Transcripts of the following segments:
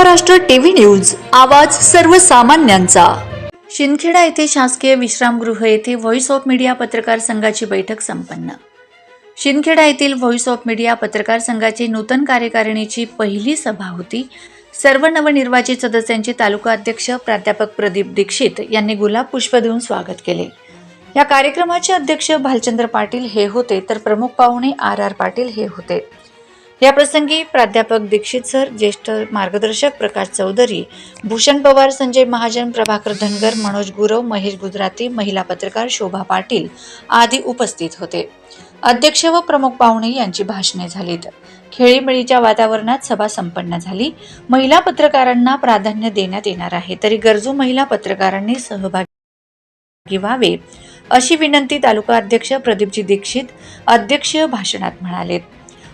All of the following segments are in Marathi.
महाराष्ट्र टीव्ही न्यूज आवाज सर्वसामान्यांचा. शिंदखेडा येथे शासकीय विश्रामगृह येथे व्हॉइस ऑफ मीडिया पत्रकार संघाची बैठक संपन्न. शिंदखेडा येथील व्हॉइस ऑफ मीडिया पत्रकार संघाची नूतन कार्यकारिणीची पहिली सभा होती. सर्व नवनिर्वाचित सदस्यांचे तालुका अध्यक्ष प्राध्यापक प्रदीप दीक्षित यांनी गुलाब पुष्प देऊन स्वागत केले. या कार्यक्रमाचे अध्यक्ष भालचंद्र पाटील हे होते तर प्रमुख पाहुणे आर आर पाटील हे होते. याप्रसंगी प्राध्यापक दीक्षित सर ज्येष्ठ मार्गदर्शक प्रकाश चौधरी भूषण पवार संजय महाजन प्रभाकर धनगर मनोज गुरव महेश गुजराती महिला पत्रकार शोभा पाटील आदी उपस्थित होते. अध्यक्ष व प्रमुख पाहुणे यांची भाषणे झालीत. खेळीमेळीच्या वातावरणात सभा संपन्न झाली. महिला पत्रकारांना प्राधान्य देण्यात येणार आहे. तरी गरजू महिला पत्रकारांनी सहभागी व्हावे अशी विनंती तालुका अध्यक्ष प्रदीपजी दीक्षित अध्यक्ष भाषणात म्हणालेत.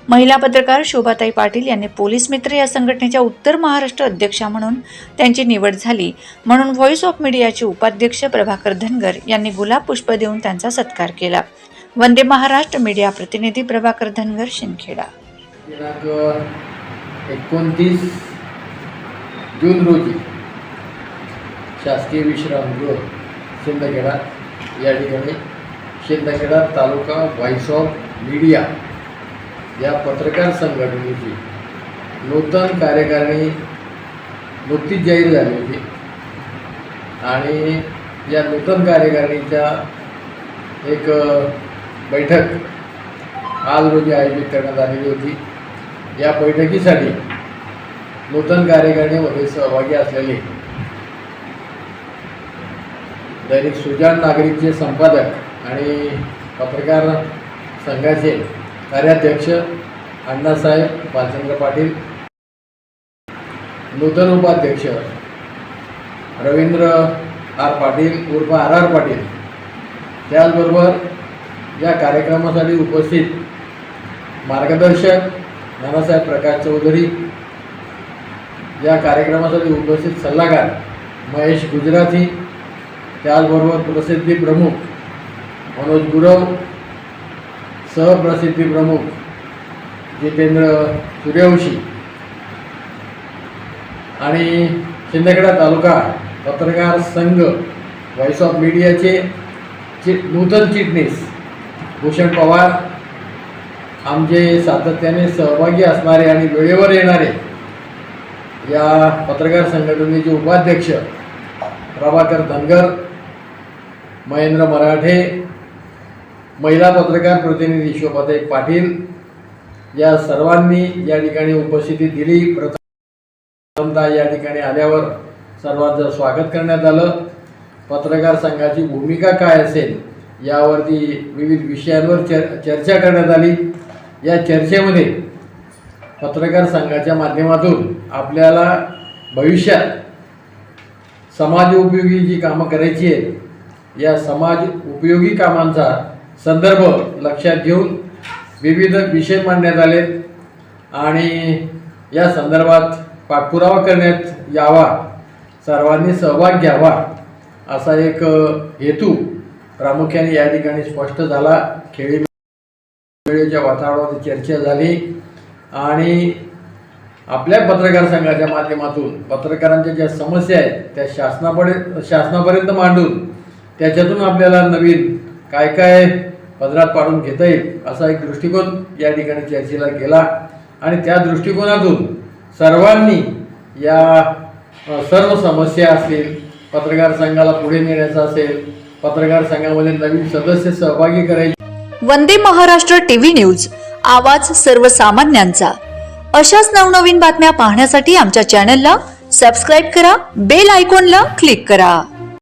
महिला पत्रकार शोभाताई पाटील यांनी पोलीस मित्र या संघटनेच्या उत्तर महाराष्ट्र अध्यक्षा म्हणून त्यांची निवड झाली. म्हणून व्हॉइस ऑफ मीडियाचे उपाध्यक्ष प्रभाकर धनगर यांनी गुलाब पुष्प देऊन त्यांचा सत्कार केला. वंदे महाराष्ट्र मीडिया प्रतिनिधी प्रभाकर धनगर शिंदखेडा. दिनांक एकोणतीस जून रोजी शासकीय विश्रामगृह शिंदखेडा या ठिकाणी Shindkheda taluka voice of media या पत्रकार संघटनेची नूतन कार्यकारिणी नुकतीच जाहीर झाली होती. आणि या नूतन कार्यकारिणीच्या एक बैठक आज रोजी आयोजित करण्यात आलेली होती. या बैठकीसाठी नूतन कार्यकारिणीमध्ये सहभागी असलेले दैनिक सुजाण नागरिकचे संपादक आणि पत्रकार संघाचे कार्याध्यक्ष अण्णासाहेब भालचंद्र पाटील नूतन उपाध्यक्ष रवींद्र आर पाटील उर्फ आर आर पाटील. त्याचबरोबर या कार्यक्रमासाठी उपस्थित मार्गदर्शक नानासाहेब प्रकाश चौधरी या कार्यक्रमासाठी उपस्थित सल्लागार महेश गुजराती त्याचबरोबर प्रसिद्धी प्रमुख मनोज गुरव सहप्रसिद्धी प्रमुख जितेंद्र सूर्यवंशी आणि शिंदखेडा तालुका पत्रकार संघ व्हॉइस ऑफ मीडियाचे चिट नूतन चिटणीस भूषण पवार. आमचे सातत्याने सहभागी असणारे आणि वेळेवर येणारे या पत्रकार संघटनेचे उपाध्यक्ष प्रभाकर धनगर महेंद्र मराठे महिला पत्रकार प्रतिनिधी शोभाताई पाटील या सर्वांनी या ठिकाणी उपस्थिती दिली. प्रथमतः या ठिकाणी आल्यावर सर्वांचं स्वागत करण्यात आलं. पत्रकार संघाची भूमिका काय असेल यावरती विविध विषयांवर चर चर्चा करण्यात आली. या चर्चेमध्ये पत्रकार संघाच्या माध्यमातून आपल्याला भविष्यात समाज उपयोगी जी कामं करायची आहेत या समाज उपयोगी कामांचा संदर्भ लक्षात घेऊन विविध विषय मांडण्यात आले आणि या संदर्भात पाठपुरावा करण्यात यावा. सर्वांनी सहभाग घ्यावा असा एक हेतू प्रामुख्याने या ठिकाणी स्पष्ट झाला. खेळी वेळेच्या वातावरणात चर्चा झाली आणि आपल्या पत्रकार संघाच्या माध्यमातून पत्रकारांच्या ज्या समस्या आहेत त्या शासनापर्यंत शासनापर्यंत मांडून त्याच्यातून आपल्याला नवीन काय काय पदरात पाडून घेता येईल असा एक दृष्टिकोन या ठिकाणी चर्चेला गेला. आणि त्या दृष्टिकोनातून सर्वांनी या सर्व समस्या असतील पत्रकार संघाला पुढे नेण्याचा असेल पत्रकार संघामध्ये नवीन सदस्य सहभागी करायचे वंदे महाराष्ट्र टीव्ही न्यूज आवाज सर्वसामान्यांचा. अशाच नवनवीन बातम्या पाहण्यासाठी आमच्या चॅनलला सबस्क्राईब करा बेल आयकॉनला क्लिक करा.